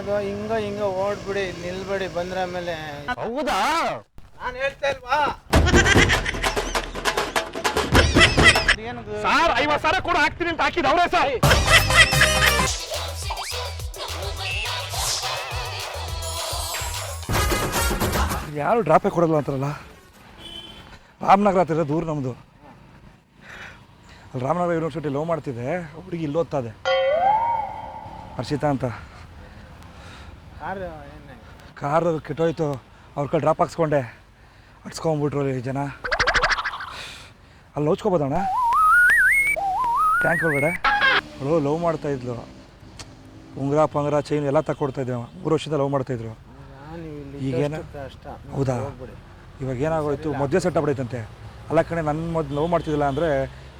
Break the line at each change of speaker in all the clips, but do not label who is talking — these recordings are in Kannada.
ಅದು ಹಿಂಗ ಹಿಂಗ ಓಡ್ಬಿಡಿ ನಿಲ್ಬೇಡಿ ಬಂದ್ರ ಮೇಲೆ
ಹೌದಾ?
ನಾನು ಹೇಳ್ತಾ ಇಲ್ವಾ? ಏನು
ಸಾರ್ ಐವತ್ ಸಾವಿರ ಕೂಡ ಹಾಕ್ತೀನಿ ಅಂತ ಹಾಕಿದ ಅವರೇ ಸರ್.
ಯಾರು ಡ್ರಾಪೇ ಕೊಡಲ್ಲ ಅಂತಾರಲ್ಲ? ರಾಮನಗರ ಹತ್ತಿರ ದೂರ ನಮ್ಮದು ಅಲ್ಲಿ ರಾಮನಗರ ಯೂನಿವರ್ಸಿಟಿ ಲವ್ ಮಾಡ್ತಿದ್ದೆ ಹುಡುಗಿ ಇಲ್ಲಿ ಓದ್ತಾದೆ ಹರ್ಷಿತಾ ಅಂತ.
ಕಾರ್
ಕೆಟ್ಟೋಯ್ತು. ಅವ್ರ ಕಡೆ ಡ್ರಾಪ್ ಹಾಕ್ಸ್ಕೊಂಡೆ. ಅಟ್ಸ್ಕೊಂಬಿಟ್ರು ಈ ಜನ. ಅಲ್ಲಿ ಲೋಚ್ಕೊಬೋದಣ್ಣ ಟ್ಯಾಂಕ್ ಒಳಗಡೆ. ಅವಳು ಲವ್ ಮಾಡ್ತಾ ಇದ್ಲು. ಉಂಗುರ ಪಂಗ್ರ ಚೈನ್ ಎಲ್ಲ ತಕ್ಕೊಡ್ತಾ ಇದ್ದೆ ಮೂರು ವರ್ಷದಿಂದ ಲವ್ ಮಾಡ್ತಾಯಿದ್ರು
ಇದ್ರು.
ಈಗೇನ? ಹೌದಾ? ಇವಾಗ ಏನಾಗೋಯ್ತು? ಮದುವೆ ಸೆಟ್ ಆಗ್ಬಿಡೈತಂತೆ ಅಲ್ಲ ಕಣೆ ನನ್ನ ಮೊದಲು ಲವ್ ಮಾಡ್ತಿದ್ದಿಲ್ಲ ಅಂದರೆ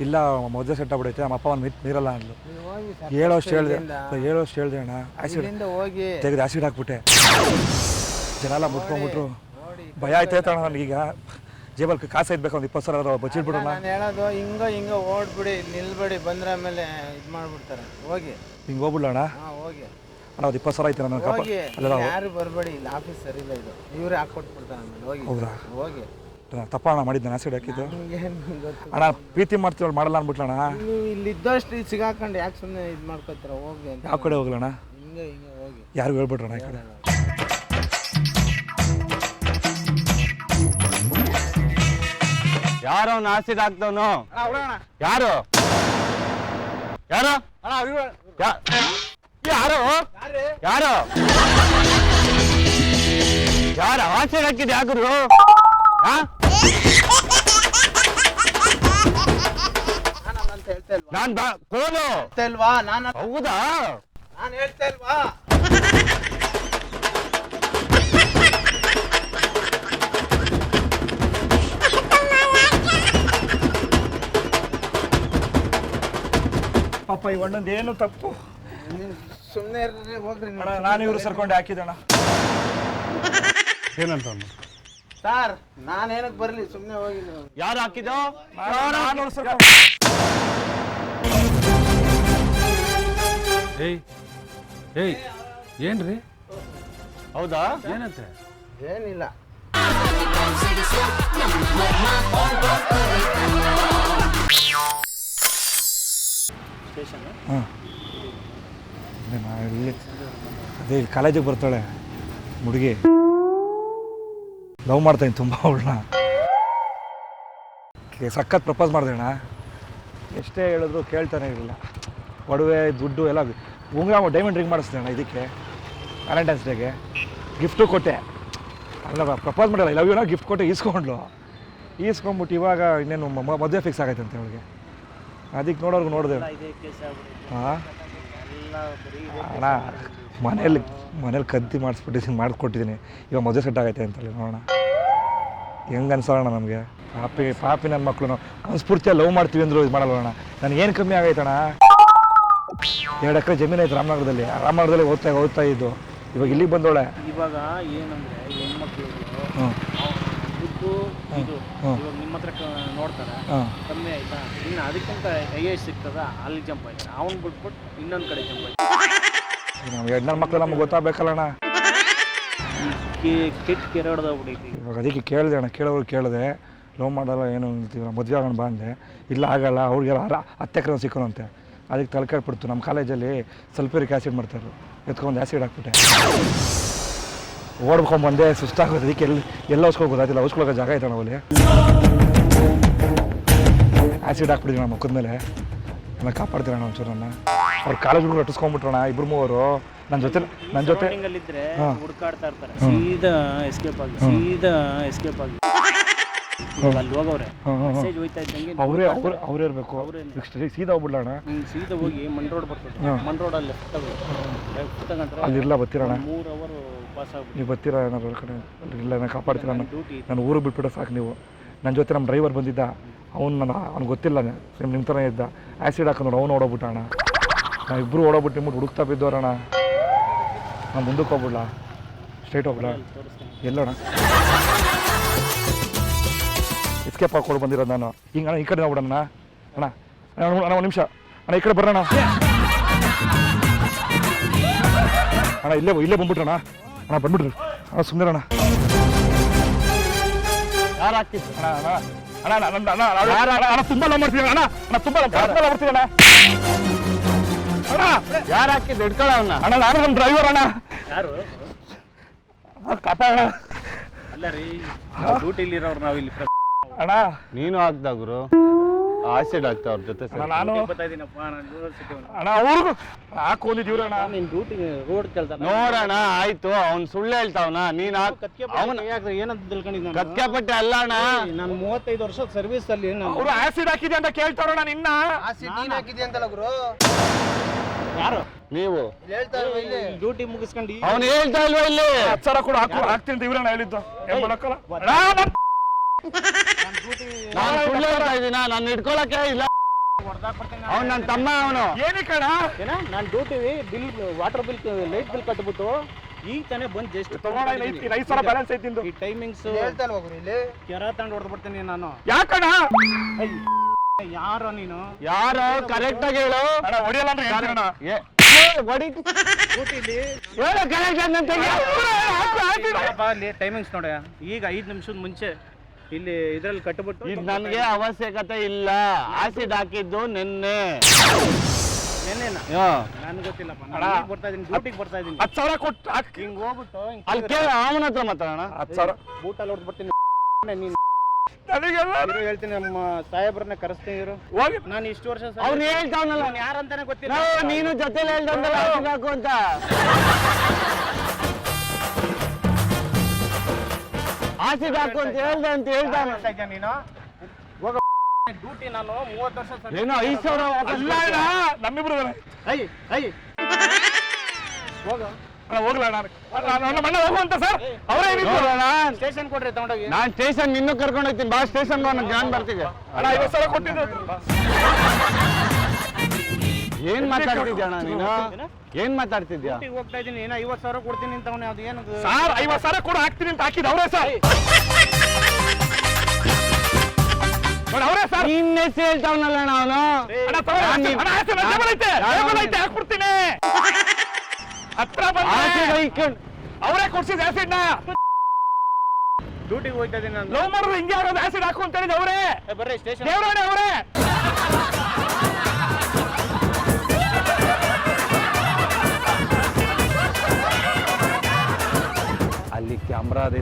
ಇಲ್ಲ ಮದುವೆ ಸೆಟ್ ಆಗ್ಬಿಡೈತೆ ನಮ್ಮ ಅಪ್ಪ ಅವ್ನು ಮಿತ್ ನೀರಲ್ಲ ಅಂದ್ಲು.
ಏಳು ವರ್ಷ ಸರ್
ಹೇಳೋ ಅಷ್ಟು ಹೇಳಿದೆ
ಏಳು
ಹೇಳೋ ಅಷ್ಟು ಹೇಳಿದೆ ಅಣ್ಣ. ಆ್ಯಸಿಡ್
ಹೋಗಿ.
ತೆಗೆದು ಆ್ಯಸಿಡ್ ಹಾಕ್ಬಿಟ್ಟೆ. ಜನ ಎಲ್ಲ ಮುಟ್ಕೊಂಡ್ಬಿಟ್ರು.
ಭಯ
ಭಯ ಆಯ್ತಾಯ್ತಣ್ಣ ನನಗೀಗ ಜೇಬಲ್ ಕಾಸು ಇದ್ಬೇಕು ಒಂದು ಇಪ್ಪತ್ತು ಸಾವಿರ ಬಚ್ಚಿಟ್ಬಿಡೋಣ.
ನಾನು ಹೇಳೋದು ಹಿಂಗ ಹಿಂಗ ಓಡ್ಬಿಡಿ ನಿಲ್ಬೇಡಿ ಬಂದ್ರ ಆಮೇಲೆ ಇದು ಮಾಡ್ಬಿಡ್ತಾರೆ. ಹೋಗಿ.
ಹಿಂಗೆ ಹೋಗ್ಬಿಡೋಣ
ಹೋಗಿ.
ಅಣ್ಣ ಒಂದು ಇಪ್ಪತ್ತು ಸಾವಿರ ಆಯ್ತು ನನ್ನ
ಯಾರು ಬರಬೇಡಿ ಇಲ್ಲಿ ಆಫೀಸ್ ಸರಿ ಇಲ್ಲ ಇದು. ಇವರೇ ಹಾಕೊಟ್ಬಿಡ್ತಾರೆ ಆಮೇಲೆ. ಹೋಗಿ? ಹೋಗಿ.
ತಪ್ಪಣ್ಣ ಮಾಡಿದ್ದೆ ಆಸಿಡ್ ಹಾಕಿದ್ದು? ಅಣ್ಣ ಪ್ರೀತಿ ಮಾಡ್ತೀವಳು ಮಾಡಲ್ಲ ಅಂದ್ಬಿಟ್ಲಣ್ಣ
ನೀವು ಇಲ್ಲಿ ಇದ್ದಷ್ಟು ಇಲ್ಲಿ ಸಿಗಾಕೊಂಡು ಯಾಕೆ ಸುಮ್ಮನೆ ಇದು ಮಾಡ್ಕೊತೀರ? ಹೋಗಿ ಅಂತ.
ಯಾವ ಕಡೆ ಹೋಗ್ಲಣ್ಣ?
ಹಿಂಗೆ ಹಿಂಗೆ ಹೋಗಿ.
ಯಾರಿಗೂ ಹೇಳ್ಬಿಟ್ರಣ್ಣ ಈ ಕಡೆ?
ಯಾರೋ ಆಸಿಡ್ ಹಾಕ್ದವನು ಯಾರು? ಯಾರು? ಯಾ- ಯಾರು? ಯಾರು? ಯಾರು ಆಸಿಡ್ ಹಾಕಿದ್ ಯಾಕ್ರು ಹಾ
ಹೇಳ್ತಾ ಇಲ್ವಾ
ನಾನ್ ಬಾ ಕೋಲು
ಹೇಳ್ತಾ ಇಲ್ವಾ ನಾನು
ಹೌದಾ?
ನಾನು ಹೇಳ್ತಾ ಇಲ್ವಾ
ಪಾಪ ಈ ಅಣ್ಣಂದು ಏನು ತಪ್ಪು?
ಸುಮ್ಮನೆ ಹೋಗ್ರಿ.
ಅಣ್ಣ ನಾನು ಇವರು ಸರ್ಕೊಂಡು ಹಾಕಿದಣ್ಣ
ಏನಂತ
ಸರ್ ನಾನು ಬರ್ಲಿ? ಬರಲಿ ಸುಮ್ಮನೆ ಹೋಗಿ
ಯಾರು ಹಾಕಿದ್ದು?
ಏಯ್ ಏಯ್ ಏನ್ರಿ?
ಹೌದಾ?
ಏನಂತೆ?
ಏನಿಲ್ಲ.
ಹಾಂ ಇಲ್ಲಿ ಅದೇ ಇಲ್ಲಿ ಕಾಲೇಜಿಗೆ ಬರ್ತಾಳೆ ಹುಡುಗಿ. ಲವ್ ಮಾಡ್ತಾಯಿನಿ ತುಂಬ ಅವಳನ್ನ. ಸಖತ್ ಪ್ರಪೋಸ್ ಮಾಡ್ದೇಣ ಅಣ್ಣ ಎಷ್ಟೇ ಹೇಳಿದ್ರು ಕೇಳ್ತಾನೆ ಇರಲಿಲ್ಲ. ಒಡವೆ ದುಡ್ಡು ಎಲ್ಲ ಉಂಗ್ರ ಡೈಮಂಡ್ ರಿಂಗ್ ಮಾಡಿಸ್ದೆ ಅಣ್ಣ ಇದಕ್ಕೆ. ವ್ಯಾಲೆಂಟೈನ್ಸ್ ಡೇಗೆ ಗಿಫ್ಟು ಕೊಟ್ಟೆ. ಅಲ್ಲ ಪ್ರಪೋಸ್ ಮಾಡಿಲ್ಲ. ಲವ್ ಯುನ ಗಿಫ್ಟ್ ಕೊಟ್ಟೆ ಈಸ್ಕೊಂಡ್ಲು. ಈಸ್ಕೊಂಬಿಟ್ಟು ಇವಾಗ ಇನ್ನೇನು ಮದುವೆ ಫಿಕ್ಸ್ ಆಗೈತೆ ಅಂತ ಅವಳಿಗೆ. ಅದಕ್ಕೆ ನೋಡೋರ್ಗು ನೋಡಿದೆ. ಹಾಂ ಅಣ್ಣ ಮನೇಲಿ ಮನೇಲಿ ಕದ್ದಿ ಮಾಡಿಸ್ಬಿಟ್ಟಿದ್ದೀನಿ ಮಾಡಿಕೊಟ್ಟಿದ್ದೀನಿ. ಇವಾಗ ಮದುವೆ ಸೆಟ್ ಆಗೈತೆ ಅಂತೇಳಿ ನೋಡೋಣ. ಹೆಂಗೆ ಅನ್ಸೋಣ ನಮಗೆ? ಪಾಪಿ ಪಾಪಿ ನನ್ನ ಮಕ್ಕಳು ಮನಸ್ಫೂರ್ತಿಯಾಗಿ ಲವ್ ಮಾಡ್ತೀವಿ ಅಂದ್ರು ಇದು ಮಾಡಲ್ವಣ್ಣ ನನಗೆ ಏನು ಕಮ್ಮಿ ಆಗೈತಣ್ಣ ಎರಡು ಎಕರೆ ಜಮೀನು ಐತೆ ರಾಮನಗರದಲ್ಲಿ. ರಾಮನಗರದಲ್ಲಿ ಓದ್ತಾ ಓದ್ತಾ ಇದ್ದು. ಇವಾಗ ಇಲ್ಲಿಗೆ ಬಂದೋಳೆ
ಇವಾಗ ಏನಂದ್ರೆ ಹೆಣ್ಮಕ್ಳು
ಹ್ಞೂ
ದುಡ್ಡು ಇದು. ಇವಾಗ ನಿಮ್ಮ ಹತ್ರ ಕ- ನೋಡ್ತಾರೆ. ಕಮ್ಮಿ ಆಯ್ತಾ? ಇನ್ನು ಅದಕ್ಕಿಂತ ಹೈಯೆಸ್ಟ್ ಸಿಗ್ತದ? ಅಲ್ಲಿ ಜಂಪ್ ಆಯ್ತಾರೆ ಅವ್ನು ಬಿಟ್ಬಿಟ್ಟು ಇನ್ನೊಂದು ಕಡೆ ಜಂಪ್ ಆಯ್ತು?
ನಮ್ಮ ನನ್ನ ಮಕ್ಕಳು ನಮ್ಗೆ ಗೊತ್ತಾಗಬೇಕಲ್ಲಣ್ಣ.
ಈ ಕೆಟ್ಟ ಕೆರಡ್ದೋಗ್ಬಿಟ್ಟೈತಿ
ಇವಾಗ ಅದಕ್ಕೆ ಕೇಳಿದೆ ಅಣ್ಣ ಕೇಳೋರು ಕೇಳಿದೆ ಲವ್ ಮಾಡಲ್ಲ ಏನು ಅಂತೀವಿ ಮದುವೆ ಆಗೋಣ ಬಾ ಅಂದೆ. ಇಲ್ಲ ಆಗಲ್ಲ ಅವ್ರಿಗೆಲ್ಲ ಅರ ಹತ್ತು ಎಕರೆ ಸಿಕ್ಕರಂತೆ ಅದಕ್ಕೆ ತಲೆಕಾಡ್ಬಿಡ್ತು ನಮ್ಮ ಕಾಲೇಜಲ್ಲಿ ಸಲ್ಫ್ಯೂರಿಕ್ ಆ್ಯಸಿಡ್ ಮಾಡ್ತಾರೆ ಎತ್ಕೊಂಡು ಆ್ಯಸಿಡ್ ಹಾಕ್ಬಿಟ್ಟೆ. ಓಡ್ಕೊಂಡು ಬಂದೆ ಸುಸ್ತಾಗೋದು ಅದಕ್ಕೆ ಎಲ್ಲಿ ಎಲ್ಲ ಹೊಸ್ಕೊಂಡು ಗೊತ್ತಾಯ್ತಿಲ್ಲ ಹೊಸ್ಕೊಳಕ್ಕೆ ಜಾಗ ಐತಣ್ಣ ನಾವಲ್ಲಿ ಆ್ಯಸಿಡ್ ಹಾಕ್ಬಿಟ್ಟಿದ್ವಿ ನಮ್ಮ ಮುಖದ ಮೇಲೆ. ನನ್ನ ಕಾಪಾಡ್ತೀರಣ್ಣ ಒಂಚೂರು ನನ್ನ? ಅವ್ರ ಹುಡುಗರು ಅಟ್ಟಿಸ್ಕೊಂಡ್ಬಿಟ್ರಣ ಇಬ್ರು ಮೂವರು. ನನ್ನ ಜೊತೆ ನನ್ನ ಜೊತೆ ಹಾ.
ಹುಡ್ಕಾಡ್ತಾ ಇರ್ತಾರೆ. ಸೀದಾ ಎಸ್ಕೇಪ್ ಆಗಿ ಸೀದಾ ಎಸ್ಕೇಪ್ ಆಗಿ. ಇವಾಗ ಅಲ್ಲಿ ಹೋಗವ್ರೆ.
ಹಾಂ ಹಾಂ ಹಾಂ
ಮೆಸೇಜ್ ಹೋಯ್ತಾ ಇದ್ದಂಗೆ
ಅವರೇ ಅವ್ರು ಅವರೇ ಇರಬೇಕು. ಸೀದಾ ಹೋಗ್ಬಿಡ್ಲಣ್ಣ.
ಹಿಂಗೆ ಸೀದಾ ಹೋಗಿ ಮಣ್ ರೋಡ್ ಬರ್ತದೆ.
ಹಾ.
ಮಣ್ ರೋಡಲ್ಲಿ ಲೆಫ್ಟ್ ತಗೋ ಲೆಫ್ಟ್ ತಗೊಂಡ್ರೆ
ಅಲ್ಲಿರಲ್ಲ ಬರ್ತೀರಣ್ಣ.
ಮೂರು ಅವರ್ ಪಾಸ್ ಆಗ್ಬಿಟ್ಟು
ನೀವು ಬರ್ತೀರಾ ಕಡೆ? ಇಲ್ಲ ನಾನು ಕಾಪಾಡ್ತೀರ ನಾನು
ಡ್ಯೂಟಿ
ನಾನು ಊರು ಬಿಟ್ಬಿಟ್ಟು ಸಾಕು ನೀವು. ನನ್ನ ಜೊತೆ ನಮ್ಮ ಡ್ರೈವರ್ ಬಂದಿದ್ದ. ಅವ್ನು ನನ್ನ ಅವ್ನಿಗೆ ಗೊತ್ತಿಲ್ಲ. ಸೇಮ್ ನಿಮ್ಮ ಥರ ಇದ್ದ. ಆ್ಯಸಿಡ್ ಹಾಕೊಂಡು ಅವ್ನು ಓಡೋಗ್ಬಿಟ್ಟಣ ನಾವು ಇಬ್ಬರು ಓಡೋಗ್ಬಿಟ್ಟು ನಿಮ್ಬಿಟ್ಟು ಹುಡುಕ್ತಾ ಬಿದ್ದೋರಣ ನಾನು ಮುಂದಕ್ಕೆ ಹೋಗ್ಬಿಡ್ಲಾ? ಸ್ಟ್ರೈಟ್ ಹೋಗ್ಬಿಡ ಎಲ್ಲೋಣ ಎಸ್ಕೇಪ್ ಹಾಕೊಂಡು ಬಂದಿರೋದು ನಾನು. ಹಿಂಗೆ ಅಣ್ಣ ಈ ಕಡೆ ನೋಡೋಣ ಅಣ್ಣ. ಅಣ್ಣ ಅಣ್ಣ ಒಂದು ನಿಮಿಷ. ಅಣ್ಣ ಈ ಕಡೆ ಬರೋಣ ಅಣ್ಣ. ಇಲ್ಲೇ ಇಲ್ಲೇ ಬಂದ್ಬಿಟ್ರಣ್ಣ ಅಣ್ಣ. ಬಂದ್ಬಿಟ್ರು. ಅಣ್ಣ ಸುಮ್ಮನೆ ಅಣ್ಣ
ಯಾರು ಹಾಕಿದ್ದು
ಅಣ್ಣ ಅಣ್ಣ ಅಣ್ಣ ಅಣ್ಣ ಅಣ್ಣ ಅಣ್ಣ ತುಂಬ ಲವ್ ಮಾಡ್ತೀನಿ ಅಣ್ಣ. ಅಣ್ಣ ತುಂಬ ತುಂಬ ಲವ್ ಮಾಡ್ತೀನಿ ಅಣ್ಣ. ಅಣ್ಣ.
ಯಾರು ಹಾಕಿದ್ದು ಹಿಡ್ಕೊಳ್ಳ ಅವನ್ನ
ಅಣ್ಣ ನಾನು ನಮ್ಮ ಡ್ರೈವರ್ ಅಣ್ಣ.
ಯಾರು?
ಕಥ ಅಣ್ಣ
ಅಲ್ಲ ರೀ ಡ್ಯೂಟಿಲಿರೋರು ನಾವು ಇಲ್ಲಿ
ಅಣ್ಣ.
ನೀನು ಹಾಕ್ದ ಗುರು? ಆಸಿಡ್ ಆಗ್ತಾ ಅವ್ರ ಜೊತೆ
ಅಣ್ಣ ನಾನು
ಇದೀನಪ್ಪ ನಾನು
ಅಣ್ಣ ಅವ್ರಿಗೂ ಹಾಕೊಂಡಿದ್ದೀವ್ರಿ ಅಣ್ಣ.
ನಿನ್ ಡ್ಯೂಟಿ ರೋಡ್ ಕೆಲ್ಸ
ನೋಡೋಣ ಆಯ್ತು. ಅವ್ನ್ ಸುಳ್ಳು ಹೇಳ್ತಾವನ. ನೀನ್ ಅವನ
ಯಾಕೆ ಏನಂತ ತಿಳ್ಕೊಂಡಿದ್ದ
ಕತ್ಕೆ ಪಟ್ಟೆ ಅಲ್ಲ ಅಣ್ಣ.
ನಾನು ಮೂವತ್ತೈದು ವರ್ಷದ ಸರ್ವಿಸ್ ಅಲ್ಲಿ ನಾನು
ಅವರು ಆಸಿಡ್ ಹಾಕಿದೆ ಅಂತ ಕೇಳ್ತಾರಣ್ಣ ನಿನ್ನ.
ಯಾರು?
ನೀವು.
ಡ್ಯೂಟಿ ಮುಗಿಸ್ಕೊಂಡು
ಅವ್ನು ಹೇಳ್ತಾ ಇಲ್ವಾ ಇಲ್ಲಿ?
ಸಾವಿರ ಕೂಡ ಹಾಕು. ಹಾಕ್ತೀನಿ ಅಂತ ಇವ್ರಣ್ಣ ಹೇಳಿದ್ದು ಏನ್ ಮಾಡಕ್ಕಲ್ಲ ಅಣ್ಣ, ನನ್-
ನಾನು ಸುಳ್ಳು ಹೇಳ್ತಾ ಇದೀನ ನಾನು ಹಿಡ್ಕೊಳಕ್ಕೆ ಇಲ್ಲ. ಅವ್ನು ನನ್ನ ತಮ್ಮ ಅವನು.
ಏನಕ್ಕೆ ಕಣ?
ಏನ? ನಾನು ಡ್ಯೂಟಿವಿ bill water bill light bill ಕಟ್ಬಿಟ್ಟು ಈಗ ತಾನೇ ಬಂದು ಜಸ್ಟ್
ತಗೊಂಡ ಐದು- ಸಾವಿರ ಬ್ಯಾಲೆನ್ಸ್ ಐತಿ
ಈ ಟೈಮಿಂಗ್ಸ್ ಕೆರ ತಂದು ಹೊಡೆದು ಬರ್ತೀನಿ ನಾನು.
ಯಾಕಣ
ಯಾರೋ ನೀನು?
ಯಾರು? ಕರೆಕ್ಟ್ ಆಗಿ ಹೇಳು.
ಹೊಡಿಯಲ್ಲ ಅಂದ್ರೆ ಹೇಳ್ತೀನಿ
ಏ, ಹೊಡಿ.
ಡ್ಯೂಟಿಲಿ
ಹೇಳು ಕರೆಕ್ಟ್ ಅಂತ
ಟೈಮಿಂಗ್ಸ್ ನೋಡಿ. ಈಗ ಐದು ನಿಮಿಷದ ಮುಂಚೆ ಇಲ್ಲಿ ಇದ್ರಲ್ಲಿ ಕಟ್ಬಿಟ್ಟು
ಇದು ನನಗೆ ಅವಶ್ಯಕತೆ ಇಲ್ಲ. ಆಸಿಡ್ ಹಾಕಿದ್ದು ನಿನ್ನೆ.
ನೆನ್ನೆನಾ. ನನ್ಗೆ ಗೊತ್ತಿಲ್ಲಪ್ಪ.
ಅಣ್ಣ.
ನಾನು ಬರ್ತಾ ಇದೀನಿ ಡ್ಯೂಟಿಗೆ ಬರ್ತಾ ಇದೀನಿ
ಹತ್ತು ಸಾವಿರ ಕೊಟ್ಟು ಹಾಕಿ.
ಹಿಂಗ್ ಹೋಗ್ಬಿಟ್ಟು
ಅಲ್ಲಿ ಕೇಳ ಅವನ ಹತ್ರ ಮಾತಾಡೋಣ.
ಹತ್ತು ಸಾವಿರ.
ಬೂಟಲ್ಲಿ ಹೊಡೆದು ಬರ್ತೀನಿ ನೀನು
ನನಗೆಲ್ಲ
ಇರು ಹೇಳ್ತೀನಿ ನಮ್ಮ ಸಾಹೇಬ್ರನ್ನ ಕರೆಸ್ತೀನಿ ಇರು.
ಹೋಗಿ.
ನಾನು ಇಷ್ಟು ವರ್ಷ
ಅವ್ನು ಹೇಳ್ತಾವನಲ್ಲ.
ನಾನು ಯಾರಂತಾನೆ ಗೊತ್ತಿಲ್ಲ.
ನೀನು ಜೊತೆಲಿ ಹೇಳ್ದಂದಲ್ಲ ಆಸಿಡ್ ಹಾಕು ಅಂತ. ಆಸಿಡ್ ಹಾಕು ಅಂತ ಹೇಳ್ದೆ ಅಂತ
ನೀನು? ಹೋಗ. ಡ್ಯೂಟಿ ನಾನು ಮೂವತ್ತು ವರ್ಷ ಸರ್ವಿಸ್
ಏನೋ ಐದು ಸಾವಿರ ವಾಪಸ್
ಅಲ್ಲ ಅಣ್ಣ ನಮ್ಮಿಬ್ರು ಅಣ್ಣ
ಐ ಐ ಹೋಗ.
ಹೋಗ್ಲ ಅಣ್ಣ ಅಣ್ಣ, ಹೋಗುವಂತ ಸರ್. ಅವರೇ
ನೋಡೋಣ
ಸ್ಟೇಷನ್ ಕೊಡ್ರಿ ತಗೊಂಡೋಗಿ.
ನಾನ್ ಸ್ಟೇಷನ್ ನಿನ್ನೂ ಕರ್ಕೊಂಡು ಹೋಗ್ತೀನಿ. ಬಾ ಸ್ಟೇಷನ್ ನಾನು ಬರ್ತೀನಿ
ಅಣ್ಣ ಐವತ್ತು ಸಾವಿರ ಕೊಟ್ಟಿದ್ದು.
ಏನ್ ಮಾತಾಡ್ತಿದ್ಯಾ ಅಣ್ಣ ನೀನು? ಏನ್ ಮಾತಾಡ್ತಿದ್ಯಾ?
ಹೋಗ್ತಾ ಇದೀನಿ ಏನ ಐವತ್ತು ಸಾವಿರ ಕೊಡ್ತೀನಿ ಅಂತ ಅವನೇ ಅದು ಏನು
ಸರ್ ಐವತ್ತು ಸಾವಿರ ಕೂಡ ಹಾಕ್ತೀನಿ ಅಂತ ಹಾಕಿದ ಅವರೇ ಸರ್. ಅವರೇ ಸರ್.
ನಿನ್ನ ಹೆಸರು ಹೇಳ್ತಾವನಲ್ಲ ಅಣ್ಣ ಅವನು
ಅಣ್ಣ ತಗೊಳ್ಳಿ,
ನಾನ್
ಅಣ್ಣ, ಅಣ್ಣ, ಆಯ್ತು, ನನ್ನ ಜೇಬಲ್ ಐತೆ,
ನಾನು-
ಐತೆ, ಹಾಕ್ಬಿಡ್ತೀನಿ. ಹತ್ರ
ಆಸಿಡ್
ಬಂದ್ರೆ
ಇಕ್ಕೊಂಡು
ಅವರೇ ಕೊಡ್ಸಿದ್ ಆಸಿಡ್ನ
ಡ್ಯೂಟಿಗೆ ಹೋಗ್ತಾ ಇದೀನಿ ನಾನು.
ಲವ್ ಮಾಡಿದ್ರು ಹಿಂಗೆ ಆಗೋದು ಆಸಿಡ್ ಹಾಕು ಅಂತ ಹೇಳಿದ್ ಅವರೇ.
ಬರ್ರಿ ಸ್ಟೇಷನ್
ದೇವರಾಣೆ ಅವರೇ.
ಅಲ್ಲಿ ಕ್ಯಾಮ್ರಾ ಅದೇ